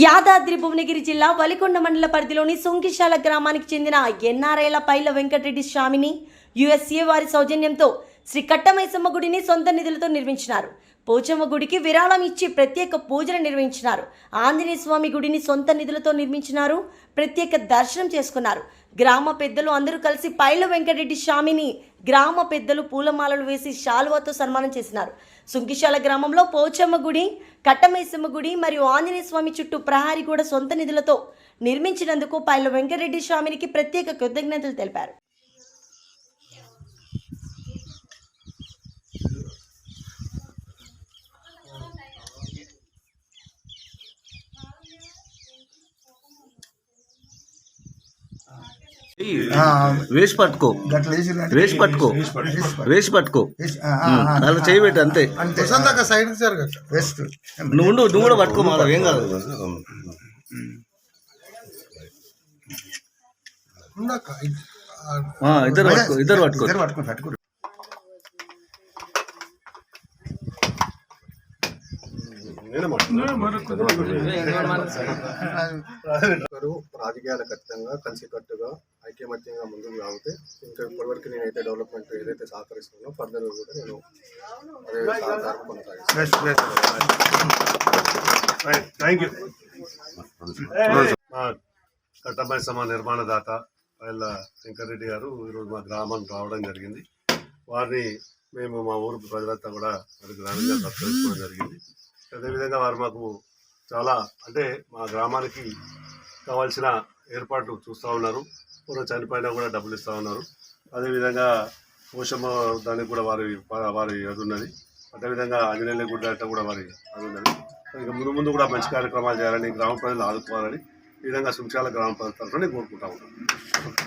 యాదాద్రి భువనగిరి జిల్లా వలికొండ మండల పరిధిలోని సొంకిశాల గ్రామానికి చెందిన ఎన్ఆర్ఐల పైల వెంకటరెడ్డి స్వామిని యుఎస్ఏ వారి సౌజన్యంతో శ్రీ కట్టమైసమ్మ గుడిని సొంత నిధులతో నిర్మించినారు. పోచమ్మ గుడికి విరాళం ఇచ్చి ప్రత్యేక పూజలు నిర్వహించినారు. ఆంజనేయ స్వామి గుడిని సొంత నిధులతో నిర్మించినారు. ప్రత్యేక దర్శనం చేసుకున్నారు. గ్రామ పెద్దలు అందరూ కలిసి పైల వెంకటరెడ్డి స్వామిని గ్రామ పెద్దలు పూలమాలలు వేసి శాలువాతో సన్మానం చేసినారు. సుంకిశాల గ్రామంలో పోచమ్మ గుడి కట్టమేసమ్మ గుడి మరియు ఆంజనేయ స్వామి చుట్టూ ప్రహారీ కూడా సొంత నిధులతో నిర్మించినందుకు పైల వెంకటరెడ్డి స్వామినికి ప్రత్యేక కృతజ్ఞతలు తెలిపారు. వేసి పట్టుకో. వేసి పట్టుకో. వేసి పట్టుకో. అలా చేయి పెట్టు అంతే. Side sir waste. నువ్వు నువ్వు కూడా పట్టుకో మాధవ్ ఏం కాదు. ఇద్దరు పట్టుకో ఇద్దరు పట్టుకో. ఇద్దరు పట్టుకో రాజకీయాలకు ఖచ్చితంగా కలిసికట్టుగా ఐక్యమత్యంగా ముందుకు సాగితే ఇంకా ఇప్పటివరకు నేనైతే డెవలప్మెంట్ ఏదైతే సహకరిస్తున్నానో ఫర్దర్ కూడా నేను అదే సహకారం కొనసాగిస్తాను. వేస్ట్ వేస్ట్ థ్యాంక్ యూ మా కట్టబాయి సమ నిర్మాణదాత వాళ్ళ వెంకరెడ్డి గారు ఈరోజు మా గ్రామానికి రావడం జరిగింది. వారిని మేము మా ఊరు ప్రజలంతా కూడా మరి గ్రామంగా సత్కరించుకోవడం జరిగింది. అదేవిధంగా వారు మాకు చాలా అంటే మా గ్రామానికి కావాల్సిన ఏర్పాట్లు చూస్తూ ఉన్నారు. పూర్వం చనిపోయినా కూడా డబ్బులు ఇస్తూ ఉన్నారు. అదేవిధంగా పోషమ్మ దానికి కూడా వారి వారి అది ఉన్నది. అదేవిధంగా ఆంజనేయుల గుడ్డ అంటే కూడా వారి అది ఉన్నది. ఇంకా ముందు ముందు కూడా మంచి కార్యక్రమాలు చేయాలని గ్రామ ప్రజలు ఆదుకోవాలని ఈ విధంగా సుంచాల గ్రామ ప్రజల తరఫున కోరుకుంటా ఉన్నాను.